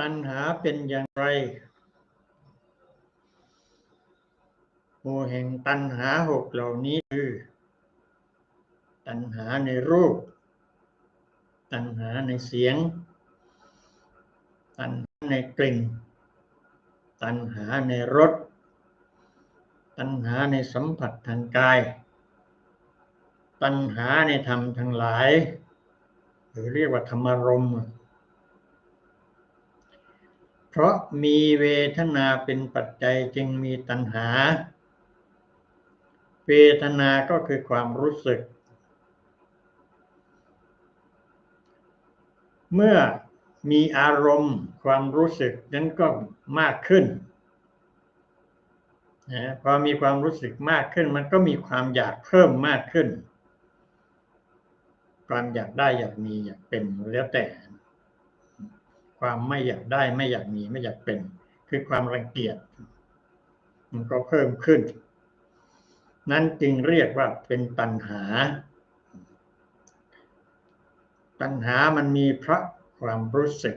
ตัณหาเป็นอย่างไรหมู่แห่งตัณหาหกเหล่านี้คือ ตัณหาในรูป ตัณหาในเสียง ตัณหาในกลิ่น ตัณหาในรส ตัณหาในสัมผัสทางกาย ตัณหาในธรรมทั้งหลาย หรือเรียกว่าธรรมารมณ์ เพราะมีเวทนาเป็นปัจจัยจึงมีตัณหา เวทนาก็คือความรู้สึก เมื่อมีอารมณ์ความรู้สึกนั้นก็มากขึ้นนะพอมีความรู้สึกมากขึ้น มันก็มีความอยากเพิ่มมากขึ้น ความอยากได้อยากมีอยากเป็นแล้วแต่ ความไม่อยากได้ไม่อยากมีไม่อยากเป็น คือความรังเกียจมันก็เพิ่มขึ้น นั้นจึงเรียกว่าเป็นตัณหา ตัณหามันมีเพราะความรู้สึก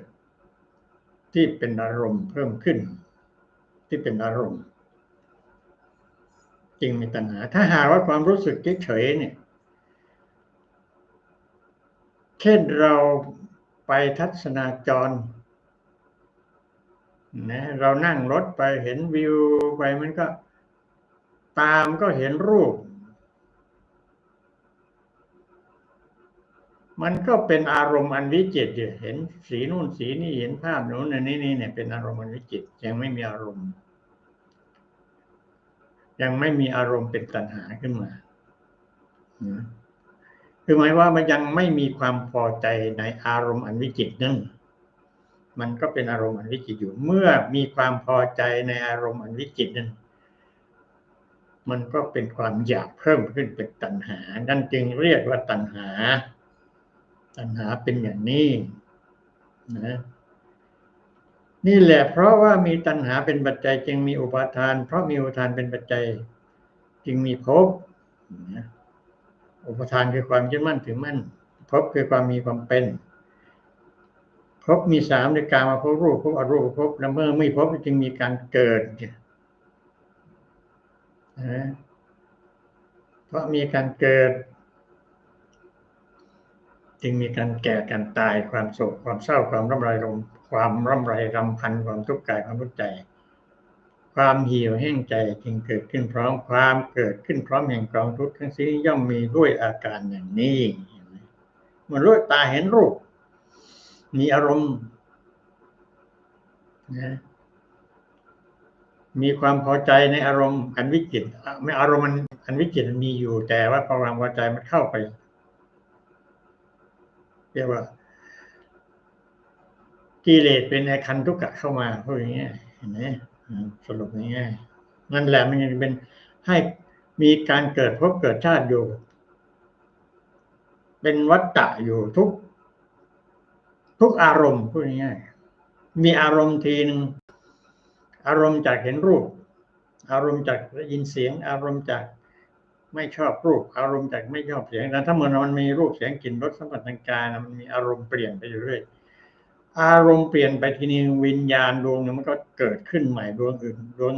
ที่เป็นอารมณ์เพิ่มขึ้น ที่เป็นอารมณ์ จึงมีตัณหา ถ้าหาว่าความรู้สึกเฉยๆเนี่ย เช่นเรา ไปทัศนาจรนะเรานั่งรถไปเห็นวิวไปมันก็ตามก็เห็นรูป มันก็เป็นอารมณ์อันวิจิตรเห็นสีนู่นสีนี่เห็นภาพนู้นอันนี้นี่เนี่ยเป็นอารมณ์อันวิจิตรยังไม่มีอารมณ์ ยังไม่มีอารมณ์เป็นตัณหาขึ้นมา คือหมายว่ามันยังไม่มีความพอใจในอารมณ์อันวิจิตรนั่นมันก็เป็นอารมณ์อันวิจิตรอยู่ เมื่อมีความพอใจในอารมณ์อันวิจิตรนั้น มันก็เป็นความอยากเพิ่มขึ้นเป็นตัณหา นั่นจึงเรียกว่าตัณหา ตัณหาเป็นอย่างนี้นะนี่แหละเพราะว่ามีตัณหาเป็นปัจจัย จึงมีอุปาทาน เพราะมีอุปาทานเป็นปัจจัย จึงมีภพนะ อุปทานคือความยึดมั่นถือมั่นภพคือความมีความเป็นภพมีสามในการมาพบรูปพบอรูปพบแล้วเมื่อไม่พบจึงมีการเกิดนะเพราะมีการเกิด จึงมีการแก่การตายความโศกความเศร้าความร่ำไรลมความร่ำไรรำพันความทุกข์กายความทุกข์ใจ ความหิวแห้งใจจึงเกิดขึ้นพร้อมความเกิดขึ้นพร้อมแห่งกองทุกข์ทั้งสิ้นย่อมมีด้วยอาการอย่างนี้มันรู้ตาเห็นรูป มีอารมณ์นะมีความพอใจในอารมณ์อันวิจิตไม่อารมณ์อันวิจิตมีอยู่แต่ว่าความพอใจมันเข้าไปเรียกว่ากิเลสเป็นในคันทุกขะเข้ามาพวกอย่างเงี้ยเห็นไหม สรุปง่ายๆนั่นแหละมันยังเป็นให้มีการเกิดพบเกิดชาติอยู่ เป็นวัฏฏะอยู่ทุก ทุกอารมณ์พูดง่ายๆมีอารมณ์ทีหนึ่งอารมณ์จากเห็นรูป อารมณ์จากได้ยินเสียง อารมณ์จากไม่ชอบรูป อารมณ์จากไม่ชอบเสียงแต่ถ้าเมื่อมันมีรูปเสียงกลิ่นรสสัมผัสทางกายมันมีอารมณ์เปลี่ยนไปเรื่อย อารมณ์เปลี่ยนไปทีนี้วิญญาณดวงนึงมันก็เกิดขึ้นใหม่ดวงอื่นดวง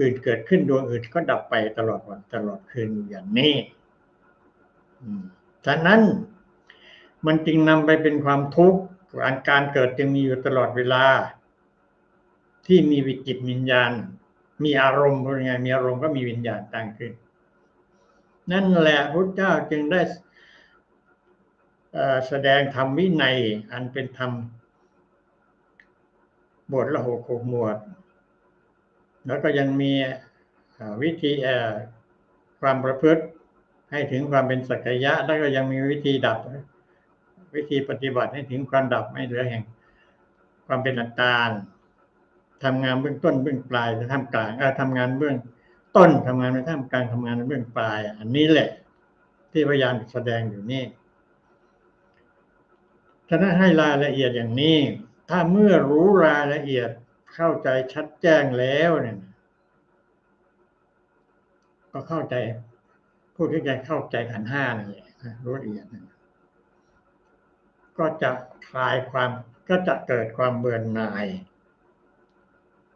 อื่นเกิดขึ้นดวงอื่นก็ดับไปตลอดวันตลอดคืนอย่างนี้ฉะนั้นมันจึงนำไปเป็นความทุกข์การการเกิดจึงมีอยู่ตลอดเวลา ที่มีวิจิตวิญญาณ มีอารมณ์เป็นไงมีอารมณ์ก็มีวิญญาณตั้งขึ้น นั่นแหละพระเจ้าจึงได้แสดงธรรมวินัยอันเป็นธรรม บทละหกหกหมวด แล้วก็ยังมีวิธีความประพฤติให้ถึงความเป็นสักยะ แล้วก็ยังมีวิธีดับ วิธีปฏิบัติให้ถึงความดับไม่เหลือแห่ง ความเป็นอัตตาทำงานเบื้องต้นเบื้องปลายจะทำกลางทำงานเบื้องต้นทำงานในท่ามกลางทำงานในเบื้องปลาย อันนี้แหละ ที่พยายามแสดงอยู่นี่ฉะนั้นให้รายละเอียดอย่างนี้ ถ้าเมื่อรู้รายละเอียดเข้าใจชัดแจ้งแล้วเนี่ย ก็เข้าใจพูดที่จะเข้าใจขันห้านี่แหละรู้ละเอียดก็จะคลายความก็จะเกิดความเบื่อหน่าย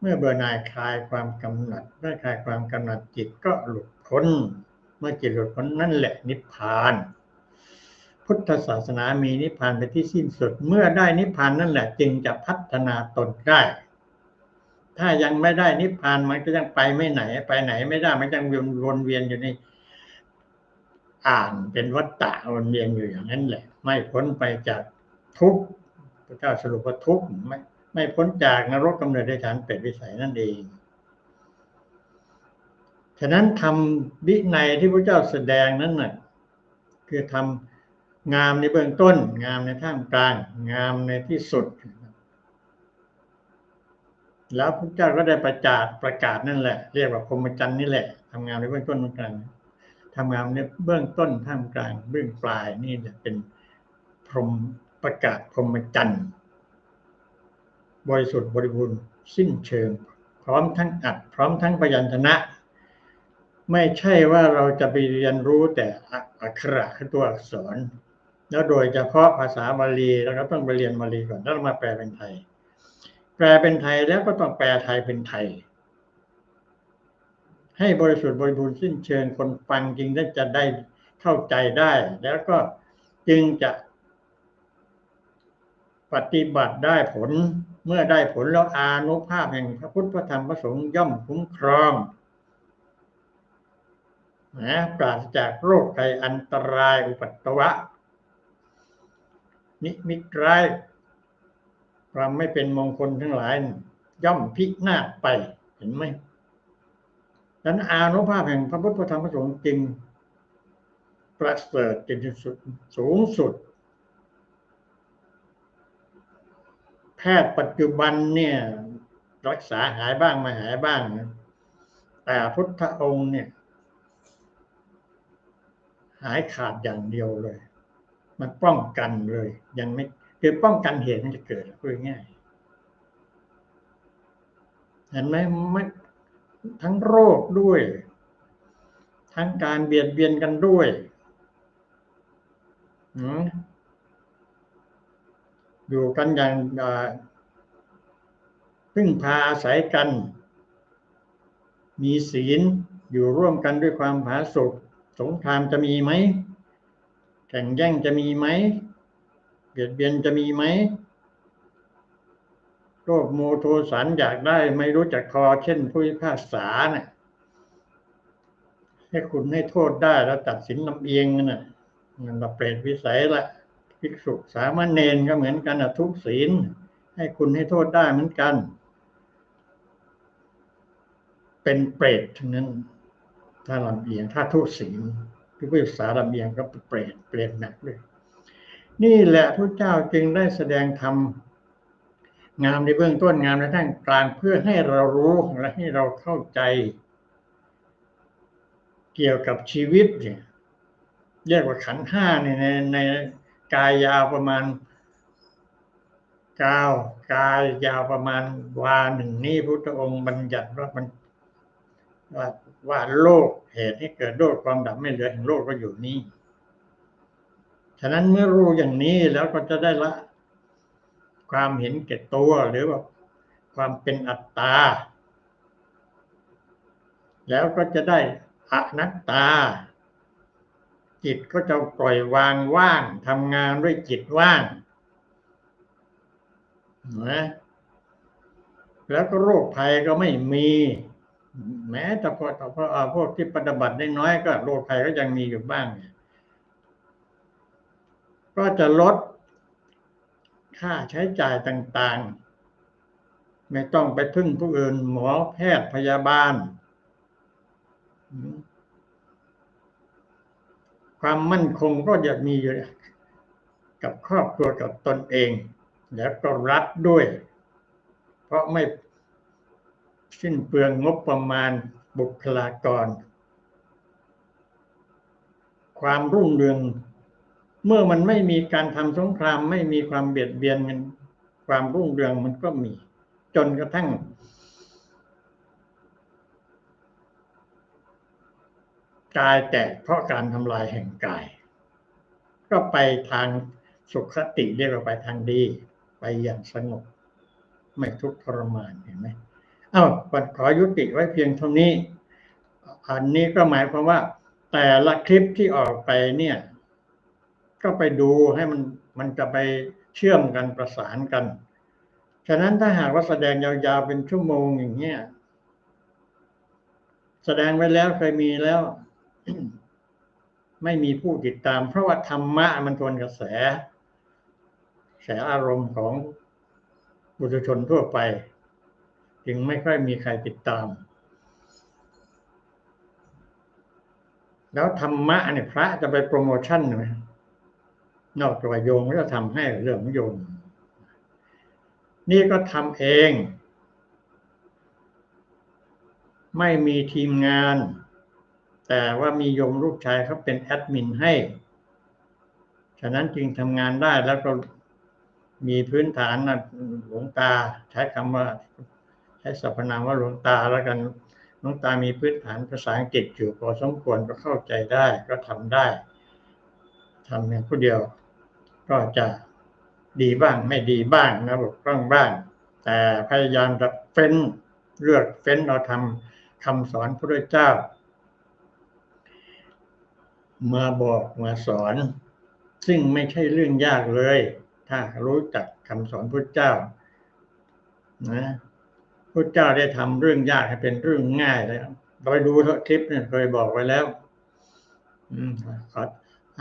เมื่อเบื่อหน่ายคลายความกำหนัดเมื่อคลายความกำหนัดจิตก็หลุดพ้น เมื่อจิตหลุดพ้นนั่นแหละนิพพาน พุทธศาสนามีนิพพานเป็นที่สิ้นสุด เมื่อได้นิพพานนั่นแหละ จึงจะพัฒนาตนได้ ถ้ายังไม่ได้นิพพานมันก็ยังไปไม่ไหน ไปไหนไม่ได้มันยังวนเวียนอยู่ในอ่านเป็นวัฏฏะวนเวียนอยู่อย่างนั้นแหละ ไม่พ้นไปจากทุกข์พระเจ้าสรุปว่าทุกข์ไม่ไม่พ้นจากนรกกำเนิดในฐานเป็ดวิสัยนั่นเองฉะนั้นทำวินัยที่พระเจ้าแสดงนั้นน่ะคือทำ งามในเบื้องต้น งามในท่ามกลาง งามในที่สุด แล้วพระเจ้าก็ได้ประกาศประกาศนั่นแหละ เรียกว่าพรหมจรรย์นี่แหละทำงานในเบื้องต้นเบื้องกลางทำงานในเบื้องต้นท่ามกลาง เบื้องปลายนี่จะเป็นพรหมประกาศพรหมจรรย์บริสุทธิ์บริบูรณ์สิ้นเชิง พร้อมทั้งอัด พร้อมทั้งพยัญชนะ ไม่ใช่ว่าเราจะไปเรียนรู้แต่อักขระคือตัวอักษร แล้วโดยเฉพาะภาษาบาลีเราก็ต้องไปเรียนบาลีก่อนแล้วมาแปลเป็นไทย แปลเป็นไทยแล้วก็ต้องแปลไทยเป็นไทย ให้บริสุทธิ์บริบูรณ์สิ้นเชิงคนฟังจริงจะได้เข้าใจได้ แล้วก็จึงจะปฏิบัติได้ผลเมื่อได้ผลแล้วอานุภาพแห่งพระพุทธพระธรรมพระสงฆ์ย่อมคุ้มครองนะปราศจากโรคภัยอันตรายอุปัตตวะ นิมิตร้าย ความไม่เป็นมงคลทั้งหลาย ย่อมพินาศไปเห็นไหมดังนั้นอานุภาพแห่งพระพุทธธรรมพระสงฆ์จริงประเสริฐจริงสุดสูงสุด แพทย์ปัจจุบันเนี่ย รักษาหายบ้างไม่หายบ้างนะแต่พุทธองค์เนี่ย หายขาดอย่างเดียวเลย มันป้องกันเลย ยังไม่คือป้องกันเหตุมันจะเกิดพูดง่ายเห็นไหมไม่ทั้งโรคด้วย ทั้งการเบียดเบียนกันด้วยอยู่กันอย่างพึ่งพาอาศัยกัน มีศีลอยู่ร่วมกันด้วยความผาสุกสงครามจะมีไหม ข่งแย่งจะมีไหมเบียดเบียนจะมีไหมโรคโมโทสันอยากได้ไม่รู้จักคอเช่นผู้พิพากษาเนี่ยให้คุณให้โทษได้แล้วตัดสินลำเอียงน่ะมันเปรตวิสัยละภิกษุสามเณรก็เหมือนกันทุกศีล ให้คุณให้โทษได้เหมือนกัน เป็นเปรตทั้งนั้น ถ้าลำเอียงถ้าทุกศีล พิภิกษาลำเอียงก็เปรตเปรตหนักเลย นี่แหละพระเจ้าจึงได้แสดงธรรมงามในเบื้องต้นงามในท่านกลางเพื่อให้เรารู้และให้เราเข้าใจ เกี่ยวกับชีวิตเนี่ยเรียกว่าขันห้าในในกายยาวประมาณกาวกายยาวประมาณวาหนึ่งนี่พุทธองค์บัญญัติว่ามันว่า ว่าโลกเหตุให้เกิดโลกความดับไม่เหลือแห่งโลกก็อยู่นี่ ฉะนั้นเมื่อรู้อย่างนี้แล้วก็จะได้ละ ความเห็นแก่ตัวหรือว่าความเป็นอัตตา แล้วก็จะได้อนัตตา จิตก็จะปล่อยวางว่างทำงานด้วยจิตว่างนะแล้วก็โรคภัยก็ไม่มี แม้แต่พอพอพวกที่ปฏิบัติได้น้อยก็โรคภัยก็ยังมีอยู่บ้าง ก็จะลดค่าใช้จ่ายต่างๆ ไม่ต้องไปพึ่งผู้อื่น หมอแพทย์พยาบาล ความมั่นคงก็จะมีอยู่กับครอบครัวกับตนเอง แล้วก็รัฐด้วย เพราะไม่ สิ้นเปลืองงบประมาณบุคลากร ความรุ่งเรือง เมื่อมันไม่มีการทำสงครามไม่มีความเบียดเบียนกันความรุ่งเรืองมันก็มี จนกระทั่ง กายแตกเพราะการทำลายแห่งกาย ก็ไปทางสุขติเรียกว่าไปทางดี ไปอย่างสงบ ไม่ทุกข์ทรมานเห็นไหม อ้าวขอยุติไว้เพียงเท่านี้ อันนี้ก็หมายความว่า แต่ละคลิปที่ออกไปเนี่ย ก็ไปดูให้มันมันจะไปเชื่อมกันประสานกัน ฉะนั้นถ้าหากว่าแสดงยาวๆเป็นชั่วโมงอย่างเงี้ยแสดงไว้แล้วเคยมีแล้ว ไม่มีผู้ติดตาม เพราะว่าธรรมะมันทวนกระแสกระแสอารมณ์ของบุตรชนทั่วไป จึงไม่ค่อยมีใครติดตาม แล้วธรรมะเนี่ยพระจะไปโปรโมชั่นไหมนอกจากโยมก็จะทำให้เรื่องโยม นี่ก็ทำเอง ไม่มีทีมงาน แต่ว่ามีโยมลูกชายเขาเป็นแอดมินให้ ฉะนั้นจึงทำงานได้แล้วก็มีพื้นฐานนะหลวงตาใช้คำว่า ช้สรรพนามว่าหลวงตาแล้วกันหลวงตามีพื้นฐานภาษาอังกฤษอยู่พอสมควรก็เข้าใจได้ก็ทำได้ทำเพียงผู้เดียว ก็จะดีบ้างไม่ดีบ้างนะบกพร่องบ้าง แต่พยายามจะเฟ้นเลือกเฟ้นเราทำคำสอนพระเจ้ามาบอกมาสอน ซึ่งไม่ใช่เรื่องยากเลย ถ้ารู้จักคำสอนพระเจ้า นะ พระเจ้าได้ทำเรื่องยากให้เป็นเรื่องง่ายแล้วเราดูคลิปเนี่ยเคยบอกไว้แล้ว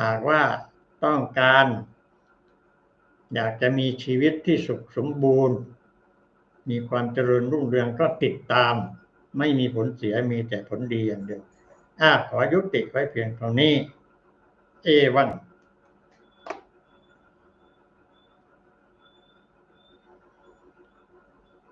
หากว่าต้องการ อยากจะมีชีวิตที่สุขสมบูรณ์ มีความเจริญรุ่งเรืองก็ติดตาม ไม่มีผลเสียมีแต่ผลดีอย่างเดียวอะขอยุติไว้เพียงเท่านี้ เอวัน